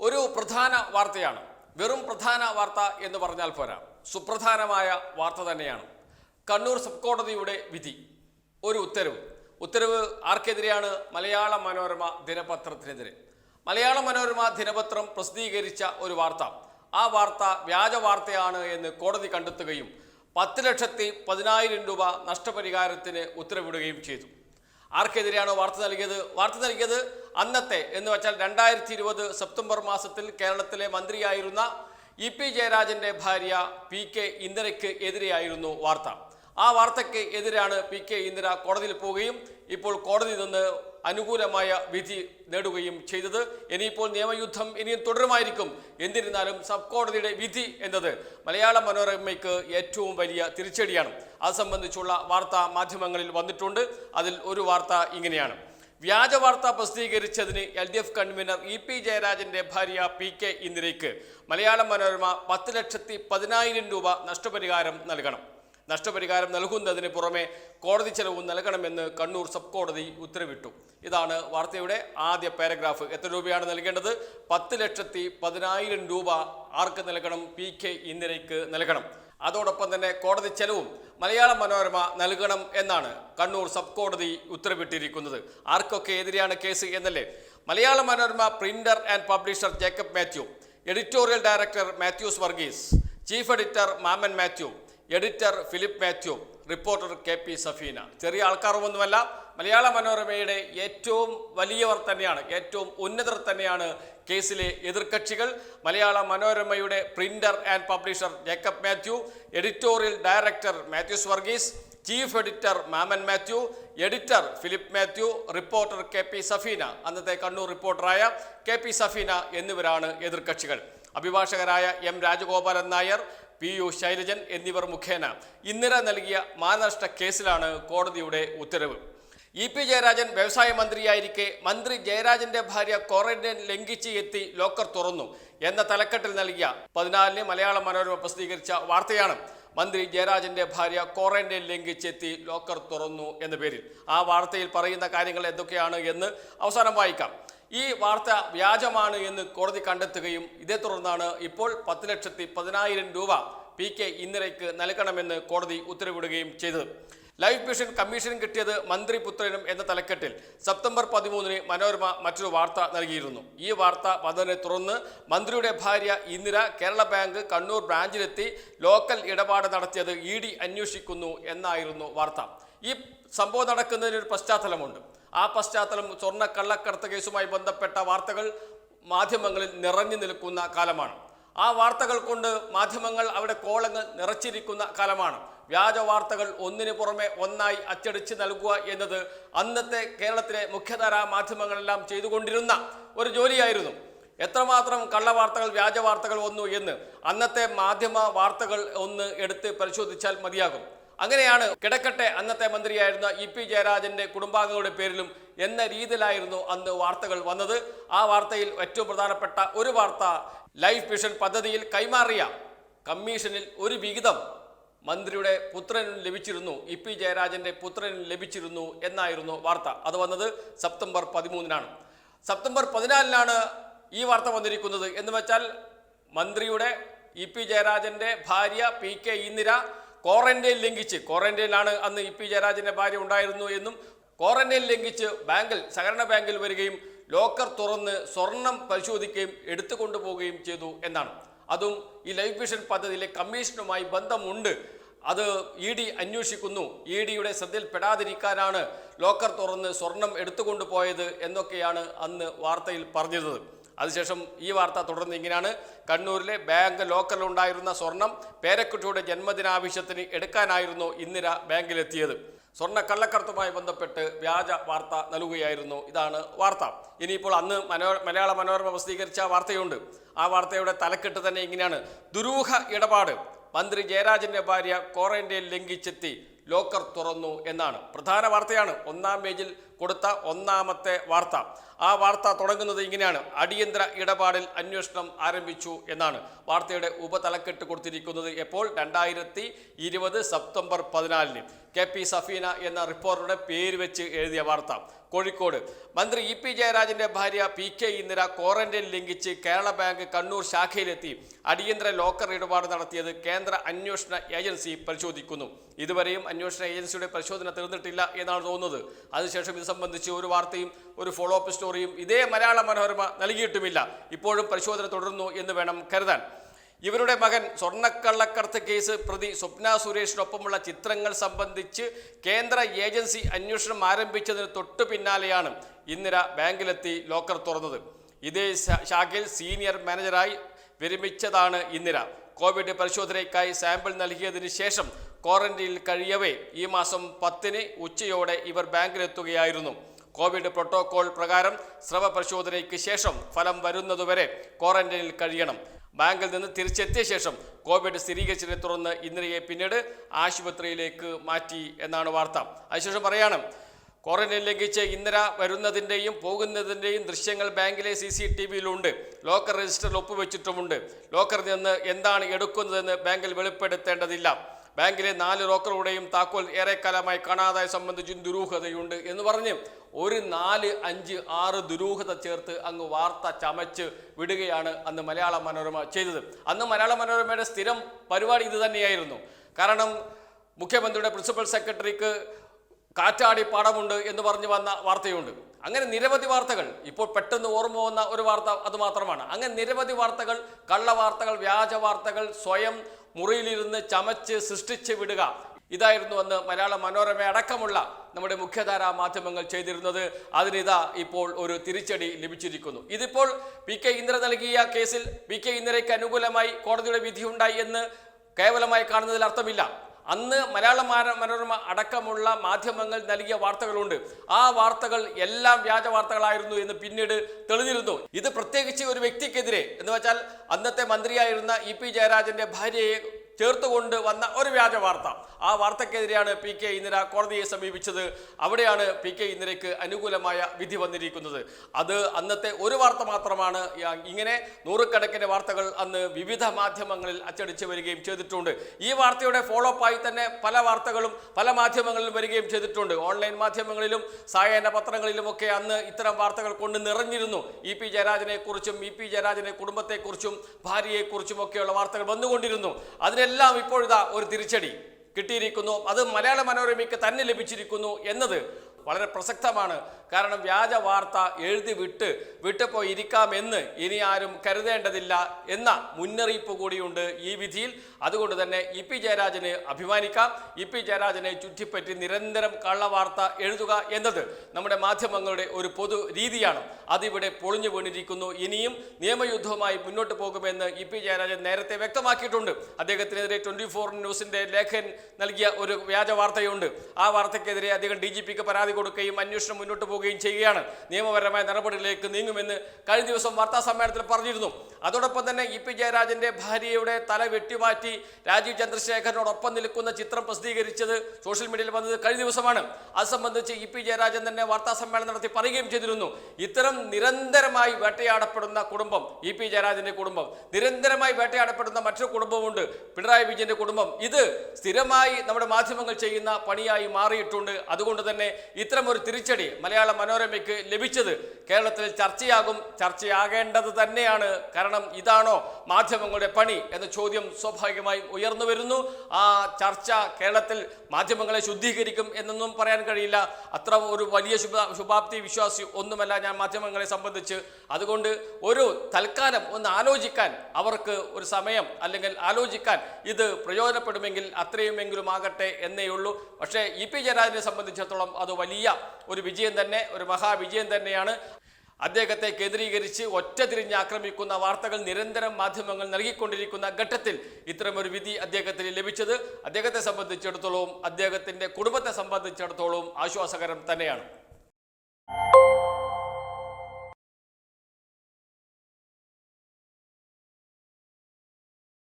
ഒരു പ്രധാന വാർത്തയാണ്. വെറും പ്രധാന വാർത്ത എന്ന് പറഞ്ഞാൽ പോരാ. സുപ്രധാനമായ വാർത്ത തന്നെയാണ്. കണ്ണൂർ സബ് കോടതിയുടെ വിധി. ഒരു ഉത്തരവ്. ഉത്തരവ് ആർക്കെതിരെയാണ്? മലയാള മനോരമ ദിനപത്രത്തിനെതിരെ. മലയാള മനോരമ ദിനപത്രം പ്രസിദ്ധീകരിച്ച ഒരു വാർത്ത. ആ വാർത്ത വ്യാജ വാർത്തയാണ് എന്ന് കോടതി കണ്ടെത്തുകയും പത്ത് ലക്ഷത്തി പതിനായിരം രൂപ നഷ്ടപരിഹാരത്തിന് ഉത്തരവിടുകയും ചെയ്തു. ആർക്കെതിരെയാണോ വാർത്ത നൽകിയത്? വാർത്ത നൽകിയത് അന്നത്തെ എന്ന് വെച്ചാൽ രണ്ടായിരത്തി ഇരുപത് സെപ്റ്റംബർ മാസത്തിൽ കേരളത്തിലെ മന്ത്രിയായിരുന്ന ഇ പി ജയരാജന്റെ ഭാര്യ പി കെ ഇന്ദിരയ്ക്ക് എതിരെയായിരുന്നു വാർത്ത. ആ വാർത്തയ്ക്ക് എതിരാണ് പി കെ ഇന്ദിര കോടതിയിൽ പോവുകയും ഇപ്പോൾ കോടതി നിന്ന് അനുകൂലമായ വിധി നേടുകയും ചെയ്തത്. ഇനിയിപ്പോൾ നിയമയുദ്ധം ഇനിയും തുടരുമായിരിക്കും. എന്നിരുന്നാലും സബ് കോടതിയുടെ വിധി എന്നത് മലയാള മനോരമയ്ക്ക് ഏറ്റവും വലിയ തിരിച്ചടിയാണ്. അത് സംബന്ധിച്ചുള്ള വാർത്താ മാധ്യമങ്ങളിൽ വന്നിട്ടുണ്ട്. അതിൽ ഒരു വാർത്ത ഇങ്ങനെയാണ്. വ്യാജ വാർത്ത പ്രസിദ്ധീകരിച്ചതിന് L D F convener E P ജയരാജന്റെ ഭാര്യ പി കെ ഇന്ദിരയ്ക്ക് മലയാള മനോരമ പത്ത് ലക്ഷത്തി പതിനായിരം രൂപ നഷ്ടപരിഹാരം നൽകണം. നഷ്ടപരിഹാരം നൽകുന്നതിന് പുറമെ കോടതി ചെലവും നൽകണമെന്ന് കണ്ണൂർ സബ് കോടതി ഉത്തരവിട്ടു. ഇതാണ് വാർത്തയുടെ ആദ്യ പാരഗ്രാഫ്. എത്ര രൂപയാണ് നൽകേണ്ടത്? പത്ത് ലക്ഷത്തി പതിനായിരം രൂപ ആർക്ക് നൽകണം? പി കെ ഇന്ദിരയ്ക്ക് നൽകണം. അതോടൊപ്പം തന്നെ കോടതി ചെലവും മലയാള മനോരമ നൽകണം എന്നാണ് കണ്ണൂർ സബ് കോടതി ഉത്തരവിട്ടിരിക്കുന്നത്. ആർക്കൊക്കെ എതിരെയാണ് കേസ് എന്നല്ലേ? Malayala Manorama printer and publisher Jacob Mathew editorial director Mathews Varghese chief editor Mammen Mathew editor Philip Mathew reporter K P Safeena. ചെറിയ ആൾക്കാരൊന്നുമല്ല മലയാള മനോരമയുടെ ഏറ്റവും വലിയവർ തന്നെയാണ് ഏറ്റവും ഉന്നതർ തന്നെയാണ് കേസിലെ എതിർകക്ഷികൾ. മലയാള മനോരമയുടെ printer and publisher Jacob Mathew editorial director Mathews Varghese chief editor Mammen Mathew editor Philip Mathew reporter K P Safeena. അന്നത്തെ കണ്ണൂർ റിപ്പോർട്ടറായ കെ പി സഫീന എന്നിവരാണ് എതിർകക്ഷികൾ. അഭിഭാഷകരായ M Rajagopalan Nair P U Shailajan എന്നിവർ മുഖേന ഇന്ദിര നൽകിയ മാനനഷ്ട കേസിലാണ് കോടതിയുടെ ഉത്തരവ്. ഇ പി ജയരാജൻ വ്യവസായ മന്ത്രിയായിരിക്കെ മന്ത്രി ജയരാജന്റെ ഭാര്യ ക്വാറന്റൈൻ ലംഘിച്ച് എത്തി ലോക്കർ തുറന്നു എന്ന തലക്കെട്ടിൽ നൽകിയ പതിനാലിന് മലയാള മനോരമ പ്രസിദ്ധീകരിച്ച വാർത്തയാണ് മന്ത്രി ജയരാജന്റെ ഭാര്യ ക്വാറന്റൈൻ ലംഘിച്ചെത്തി ലോക്കർ തുറന്നു എന്ന പേരിൽ. ആ വാർത്തയിൽ പറയുന്ന കാര്യങ്ങൾ എന്തൊക്കെയാണ് എന്ന് അവസാനം വായിക്കാം. ഈ വാർത്ത വ്യാജമാണ് എന്ന് കോടതി കണ്ടെത്തുകയും ഇതേ തുടർന്നാണ് ഇപ്പോൾ പത്ത് ലക്ഷത്തി പതിനായിരം രൂപ പി കെ ഇന്ദിരയ്ക്ക് നൽകണമെന്ന് കോടതി ഉത്തരവിടുകയും ചെയ്തത്. ലൈഫ് മിഷൻ കമ്മീഷൻ കിട്ടിയത് മന്ത്രിപുത്രനും എന്ന തലക്കെട്ടിൽ. സെപ്റ്റംബർ പതിമൂന്നിന് മനോരമ മറ്റൊരു വാർത്ത നൽകിയിരുന്നു. ഈ വാർത്ത വന്നതിനെ തുടർന്ന് മന്ത്രിയുടെ ഭാര്യ ഇന്ദിര കേരള ബാങ്ക് കണ്ണൂർ ബ്രാഞ്ചിലെത്തി ലോക്കൽ ഇടപാട് നടത്തിയത് ഇ ഡി അന്വേഷിക്കുന്നു എന്നായിരുന്നു വാർത്ത. ഈ സംഭവം നടക്കുന്നതിനൊരു പശ്ചാത്തലമുണ്ട്. ആ പശ്ചാത്തലം സ്വർണ കള്ളക്കടത്ത് കേസുമായി ബന്ധപ്പെട്ട വാർത്തകൾ മാധ്യമങ്ങളിൽ നിറഞ്ഞു നിൽക്കുന്ന കാലമാണ്. ആ വാർത്തകൾ കൊണ്ട് മാധ്യമങ്ങൾ അവിടെ കോളങ്ങൾ നിറച്ചിരിക്കുന്ന കാലമാണ്. വ്യാജ വാർത്തകൾ ഒന്നിനു പുറമെ ഒന്നായി അച്ചടിച്ച് നൽകുക എന്നത് അന്നത്തെ കേരളത്തിലെ മുഖ്യധാര മാധ്യമങ്ങളെല്ലാം ചെയ്തുകൊണ്ടിരുന്ന ഒരു ജോലിയായിരുന്നു. എത്രമാത്രം കള്ളവാർത്തകൾ വ്യാജ വാർത്തകൾ വന്നു എന്ന് അന്നത്തെ മാധ്യമ വാർത്തകൾ ഒന്ന് എടുത്ത് പരിശോധിച്ചാൽ മതിയാകും. അങ്ങനെയാണ് കിടക്കട്ടെ അന്നത്തെ മന്ത്രിയായിരുന്ന ഇ പി ജയരാജന്റെ കുടുംബാംഗങ്ങളുടെ പേരിലും എന്ന രീതിയിലായിരുന്നു അന്ന് വാർത്തകൾ വന്നത്. ആ വാർത്തയിൽ ഏറ്റവും പ്രധാനപ്പെട്ട ഒരു വാർത്ത ലൈഫ് മിഷൻ പദ്ധതിയിൽ കൈമാറിയ കമ്മീഷനിൽ ഒരു വിഹിതം മന്ത്രിയുടെ പുത്രനും ലഭിച്ചിരുന്നു ഇ പി ജയരാജന്റെ പുത്രനും ലഭിച്ചിരുന്നു എന്നായിരുന്നു വാർത്ത. അത് വന്നത് സെപ്റ്റംബർ പതിമൂന്നിനാണ്. സെപ്റ്റംബർ പതിനാലിനാണ് ഈ വാർത്ത വന്നിരിക്കുന്നത്. എന്ന് വെച്ചാൽ മന്ത്രിയുടെ ഇ പി ജയരാജന്റെ ഭാര്യ പി കെ ഇന്ദിര ക്വാറന്റൈൻ ലംഘിച്ച് ക്വാറന്റൈനിലാണ് അന്ന് ഇ പി ജയരാജന്റെ ഭാര്യ ഉണ്ടായിരുന്നു എന്നും ക്വാറന്റൈൻ ലംഘിച്ച് ബാങ്കിൽ സഹകരണ ബാങ്കിൽ വരികയും ലോക്കർ തുറന്ന് സ്വർണം പരിശോധിക്കുകയും എടുത്തു കൊണ്ടുപോവുകയും ചെയ്തു എന്നാണ്. അതും ഈ ലൈഫ് മിഷൻ പദ്ധതിയിലെ കമ്മീഷനുമായി ബന്ധമുണ്ട്. അത് ഇ ഡി അന്വേഷിക്കുന്നു. ഇ ഡിയുടെ ശ്രദ്ധയിൽപ്പെടാതിരിക്കാനാണ് ലോക്കർ തുറന്ന് സ്വർണം എടുത്തുകൊണ്ടുപോയത് എന്നൊക്കെയാണ് അന്ന് വാർത്തയിൽ പറഞ്ഞിരുന്നത്. അതിനുശേഷം ഈ വാർത്ത തുടർന്ന് ഇങ്ങനെയാണ്. കണ്ണൂരിലെ ബാങ്ക് ലോക്കറിലുണ്ടായിരുന്ന സ്വർണം പേരക്കുട്ടിയുടെ ജന്മദിനാവശ്യത്തിന് എടുക്കാനായിരുന്നു ഇന്ദിര ബാങ്കിലെത്തിയത്. സ്വർണ കള്ളക്കടത്തുമായി ബന്ധപ്പെട്ട് വ്യാജ വാർത്ത നൽകുകയായിരുന്നു. ഇതാണ് വാർത്ത. ഇനിയിപ്പോൾ അന്ന് മനോ മലയാള മനോരമ പ്രസിദ്ധീകരിച്ച വാർത്തയുണ്ട്. ആ വാർത്തയുടെ തലക്കെട്ട് തന്നെ ഇങ്ങനെയാണ്. ദുരൂഹ ഇടപാട്. മന്ത്രി ജയരാജന്റെ ഭാര്യ ക്വാറന്റൈൻ ലംഘിച്ചെത്തി. ലോക്കർ തുറന്നു എന്നാണ്. പ്രധാന വാർത്തയാണ്. ഒന്നാം പേജിൽ കൊടുത്ത ഒന്നാമത്തെ വാർത്ത. ആ വാർത്ത തുടങ്ങുന്നത് ഇങ്ങനെയാണ്. അടിയന്തര ഇടപാടിൽ അന്വേഷണം ആരംഭിച്ചു എന്നാണ് വാർത്തയുടെ ഉപതലക്കെട്ട് കൊടുത്തിരിക്കുന്നത് എപ്പോൾ രണ്ടായിരത്തി ഇരുപത് സെപ്റ്റംബർ പതിനാലിന്. കെ പി സഫീന എന്ന റിപ്പോർട്ടറുടെ പേര് വെച്ച് എഴുതിയ വാർത്ത. കോഴിക്കോട്. മന്ത്രി ഇ പി ജയരാജന്റെ ഭാര്യ പി കെ ഇന്ദിര ക്വാറന്റൈൻ ലംഘിച്ച് കേരള ബാങ്ക് കണ്ണൂർ ശാഖയിലെത്തി. അടിയന്തര ലോക്കർ ഇടപാട് നടത്തിയത് കേന്ദ്ര അന്വേഷണ ഏജൻസി പരിശോധിക്കുന്നു. ഇതുവരെയും അന്വേഷണ ഏജൻസിയുടെ പരിശോധന തീർന്നിട്ടില്ല എന്നാണ് തോന്നുന്നത്. അതിനുശേഷം ഇത് സംബന്ധിച്ച് ഒരു വാർത്തയും ഒരു ഫോളോ അപ്പ് സ്റ്റോറിയും ഇതേ മലയാള മനോരമ നൽകിയിട്ടുമില്ല. ഇപ്പോഴും പരിശോധന തുടരുന്നു എന്ന് വേണം കരുതാൻ. ഇവരുടെ മകൻ സ്വർണക്കള്ളക്കടത്ത് കേസ് പ്രതി സ്വപ്ന സുരേഷിനൊപ്പമുള്ള ചിത്രങ്ങൾ സംബന്ധിച്ച് കേന്ദ്ര ഏജൻസി അന്വേഷണം ആരംഭിച്ചതിന് തൊട്ടു പിന്നാലെയാണ് ഇന്ദിര ബാങ്കിലെത്തി ലോക്കർ തുറന്നത്. ഇതേ ശാഖയിൽ സീനിയർ മാനേജറായി വിരമിച്ചതാണ് ഇന്ദിര. കോവിഡ് പരിശോധനയ്ക്കായി സാമ്പിൾ നൽകിയതിന് ശേഷം ക്വാറന്റൈനിൽ കഴിയവേ ഈ മാസം പത്തിന് ഉച്ചയോടെ ഇവർ ബാങ്കിലെത്തുകയായിരുന്നു. കോവിഡ് പ്രോട്ടോകോൾ പ്രകാരം സ്രവ പരിശോധനയ്ക്ക് ശേഷം ഫലം വരുന്നതുവരെ ക്വാറന്റൈനിൽ കഴിയണം. ബാങ്കിൽ നിന്ന് തിരിച്ചെത്തിയ ശേഷം കോവിഡ് സ്ഥിരീകരിച്ചതിനെ തുടർന്ന് ഇന്ദിരയെ പിന്നീട് ആശുപത്രിയിലേക്ക് മാറ്റി എന്നാണ് വാർത്ത. അതിനുശേഷം പറയാണ് ക്വാറന്റൈൻ ലംഘിച്ച് ഇന്ദിര വരുന്നതിന്റെയും പോകുന്നതിന്റെയും ദൃശ്യങ്ങൾ ബാങ്കിലെ സി സി ടി വിയിലുണ്ട്. ലോക്കർ രജിസ്റ്ററിൽ ഒപ്പുവെച്ചിട്ടുമുണ്ട്. ലോക്കറിൽ നിന്ന് എന്താണ് എടുക്കുന്നതെന്ന് ബാങ്കിൽ വെളിപ്പെടുത്തേണ്ടതില്ല. ബാങ്കിലെ നാല് റോക്കറുടെയും താക്കോൽ ഏറെക്കാലമായി കാണാതായ സംബന്ധിച്ചും ദുരൂഹതയുണ്ട് എന്ന് പറഞ്ഞ് ഒരു നാല് അഞ്ച് ആറ് ദുരൂഹത ചേർത്ത് അങ്ങ് വാർത്ത ചമച്ച് വിടുകയാണ് അന്ന് മലയാള മനോരമ ചെയ്തത്. അന്ന് മലയാള മനോരമയുടെ സ്ഥിരം പരിപാടി ഇത് തന്നെയായിരുന്നു. കാരണം മുഖ്യമന്ത്രിയുടെ പ്രിൻസിപ്പൽ സെക്രട്ടറിക്ക് കാറ്റാടി പാടമുണ്ട് എന്ന് പറഞ്ഞു വന്ന വാർത്തയുണ്ട്. അങ്ങനെ നിരവധി വാർത്തകൾ ഇപ്പോൾ പെട്ടെന്ന് ഓർമ്മ വന്ന ഒരു വാർത്ത അത് മാത്രമാണ്. അങ്ങനെ നിരവധി വാർത്തകൾ കള്ള വാർത്തകൾ വ്യാജ വാർത്തകൾ സ്വയം മുറിയിലിരുന്ന് ചമച്ച് സൃഷ്ടിച്ച് വിടുക. ഇതായിരുന്നു അന്ന് മലയാള മനോരമ അടക്കമുള്ള നമ്മുടെ മുഖ്യധാരാ മാധ്യമങ്ങൾ ചെയ്തിരുന്നത്. അതിനിതാ ഇപ്പോൾ ഒരു തിരിച്ചടി ലഭിച്ചിരിക്കുന്നു. ഇതിപ്പോൾ പി കെ ഇന്ദിര നൽകിയ കേസിൽ പി കെ ഇന്ദിരയ്ക്ക് അനുകൂലമായി കോടതിയുടെ വിധിയുണ്ടായി എന്ന് കേവലമായി കാണുന്നതിൽ അർത്ഥമില്ല. അന്ന് മലയാള മാന- മനോരമ അടക്കമുള്ള മാധ്യമങ്ങൾ നൽകിയ വാർത്തകളുണ്ട്. ആ വാർത്തകൾ എല്ലാം വ്യാജ വാർത്തകളായിരുന്നു എന്ന് പിന്നീട് തെളിഞ്ഞിരുന്നു. ഇത് പ്രത്യേകിച്ച് ഒരു വ്യക്തിക്കെതിരെ എന്ന് വെച്ചാൽ അന്നത്തെ മന്ത്രിയായിരുന്ന ഇ പി ജയരാജന്റെ ഭാര്യയെ ചേർത്തുകൊണ്ട് വന്ന ഒരു വ്യാജ വാർത്ത. ആ വാർത്തക്കെതിരെയാണ് പി കെ ഇന്ദിര കോടതിയെ സമീപിച്ചത്. അവിടെയാണ് പി കെ ഇന്ദിരയ്ക്ക് അനുകൂലമായ വിധി വന്നിരിക്കുന്നത്. അത് അന്നത്തെ ഒരു വാർത്ത മാത്രമാണ്. ഇങ്ങനെ നൂറുകണക്കിന് വാർത്തകൾ അന്ന് വിവിധ മാധ്യമങ്ങളിൽ അച്ചടിച്ച് വരികയും ചെയ്തിട്ടുണ്ട്. ഈ വാർത്തയുടെ ഫോളോ അപ്പ് ആയി തന്നെ പല വാർത്തകളും പല മാധ്യമങ്ങളിലും വരികയും ചെയ്തിട്ടുണ്ട്. ഓൺലൈൻ മാധ്യമങ്ങളിലും സായാഹ്ന പത്രങ്ങളിലുമൊക്കെ അന്ന് ഇത്തരം വാർത്തകൾ കൊണ്ട് നിറഞ്ഞിരുന്നു. ഇ പി ജയരാജനെ കുറിച്ചും ഇ പി ജയരാജന്റെ കുടുംബത്തെക്കുറിച്ചും ഭാര്യയെക്കുറിച്ചും ഒക്കെയുള്ള വാർത്തകൾ വന്നുകൊണ്ടിരുന്നു. അതിനെല്ലാം ഇപ്പോഴിതാ ഒരു തിരിച്ചടി. കിട്ടിയിരിക്കുന്നു. അത് മലയാള മനോരമയ്ക്ക് തന്നെ ലഭിച്ചിരിക്കുന്നു എന്നത് വളരെ പ്രസക്തമാണ്. കാരണം വ്യാജ വാർത്ത എഴുതി വിട്ട് വിട്ടപ്പോൾ ഇരിക്കാമെന്ന് ഇനി ആരും കരുതേണ്ടതില്ല എന്ന മുന്നറിയിപ്പ് കൂടിയുണ്ട് ഈ വിധിയിൽ. അതുകൊണ്ട് തന്നെ ഇ പി ജയരാജന് അഭിമാനിക്കാം. ഇ പി ജയരാജനെ ചുറ്റിപ്പറ്റി നിരന്തരം കള്ളവാർത്ത എഴുതുക എന്നത് നമ്മുടെ മാധ്യമങ്ങളുടെ ഒരു പൊതു രീതിയാണ്. അതിവിടെ പൊളിഞ്ഞു വീണിരിക്കുന്നു. ഇനിയും നിയമയുദ്ധവുമായി മുന്നോട്ട് പോകുമെന്ന് ഇ പി ജയരാജൻ നേരത്തെ വ്യക്തമാക്കിയിട്ടുണ്ട്. അദ്ദേഹത്തിനെതിരെ ട്വന്റി ഫോർ ന്യൂസിന്റെ ലേഖൻ നൽകിയ ഒരു വ്യാജ വാർത്തയുണ്ട്. ആ വാർത്തയ്ക്കെതിരെ അദ്ദേഹം ഡി ജി പിക്ക് പരാതി കൊടുക്കുകയും അന്വേഷണം മുന്നോട്ട് പോവുകയും ചെയ്യുകയാണ്. നിയമപരമായ നടപടികളിലേക്ക് നീങ്ങുമെന്ന് കഴിഞ്ഞ ദിവസം വാർത്താ സമ്മേളനത്തിൽ പറഞ്ഞിരുന്നു. അതോടൊപ്പം തന്നെ ഇ പി ജയരാജന്റെ ഭാര്യയുടെ തല വെട്ടിമാറ്റി രാജീവ് ചന്ദ്രശേഖരനോടൊപ്പം നിൽക്കുന്ന ചിത്രം പ്രസിദ്ധീകരിച്ചത് സോഷ്യൽ മീഡിയയിൽ വന്നത് കഴിഞ്ഞ ദിവസമാണ്. അത് സംബന്ധിച്ച് ഇ പി ജയരാജൻ തന്നെ വാർത്താ സമ്മേളനം നടത്തി പറയുകയും ചെയ്തിരുന്നു. ഇത്തരം നിരന്തരമായി വേട്ടയാടപ്പെടുന്ന കുടുംബം ഇ പി ജയരാജന്റെ കുടുംബം നിരന്തരമായി വേട്ടയാടപ്പെടുന്ന മറ്റൊരു കുടുംബമുണ്ട് പിണറായി വിജയന്റെ കുടുംബം. ഇത് സ്ഥിരമായി നമ്മുടെ മാധ്യമങ്ങൾ ചെയ്യുന്ന പണിയായി മാറിയിട്ടുണ്ട്. അതുകൊണ്ട് തന്നെ ഇത്തരം ഒരു തിരിച്ചടി മലയാള മനോരമയ്ക്ക് ലഭിച്ചത് കേരളത്തിൽ ചർച്ചയാകും ചർച്ചയാകേണ്ടത് തന്നെയാണ്. കാരണം ഇതാണോ മാധ്യമങ്ങളുടെ പണി എന്ന ചോദ്യം സ്വാഭാവികമായും ഉയർന്നു വരുന്നു. ആ ചർച്ച കേരളത്തിൽ മാധ്യമങ്ങളെ ശുദ്ധീകരിക്കും എന്നൊന്നും പറയാൻ കഴിയില്ല. അത്ര ഒരു വലിയ ശുഭ ശുഭാപ്തി വിശ്വാസി ഒന്നുമല്ല ഞാൻ മാധ്യമങ്ങളെ സംബന്ധിച്ച്. അതുകൊണ്ട് ഒരു തൽക്കാലം ഒന്ന് ആലോചിക്കാൻ അവർക്ക് ഒരു സമയം അല്ലെങ്കിൽ ആലോചിക്കാൻ ഇത് പ്രയോജനപ്പെടുമെങ്കിൽ അത്രയുമെങ്കിലും ആകട്ടെ എന്നേ ഉള്ളൂ പക്ഷേ ഇ പി ജയരാജനെ സംബന്ധിച്ചിടത്തോളം അത് വലിയ ഒരു വിജയം തന്നെ ഒരു മഹാവിജയം തന്നെയാണ്. അദ്ദേഹത്തെ കേന്ദ്രീകരിച്ച് ഒറ്റ തിരിഞ്ഞ് ആക്രമിക്കുന്ന വാർത്തകൾ നിരന്തരം മാധ്യമങ്ങൾ നൽകിക്കൊണ്ടിരിക്കുന്ന ഘട്ടത്തിൽ ഇത്തരമൊരു വിധി അദ്ദേഹത്തിന് ലഭിച്ചത്. അദ്ദേഹത്തെ സംബന്ധിച്ചിടത്തോളം അദ്ദേഹത്തിന്റെ കുടുംബത്തെ സംബന്ധിച്ചിടത്തോളം ആശ്വാസകരം തന്നെയാണ്.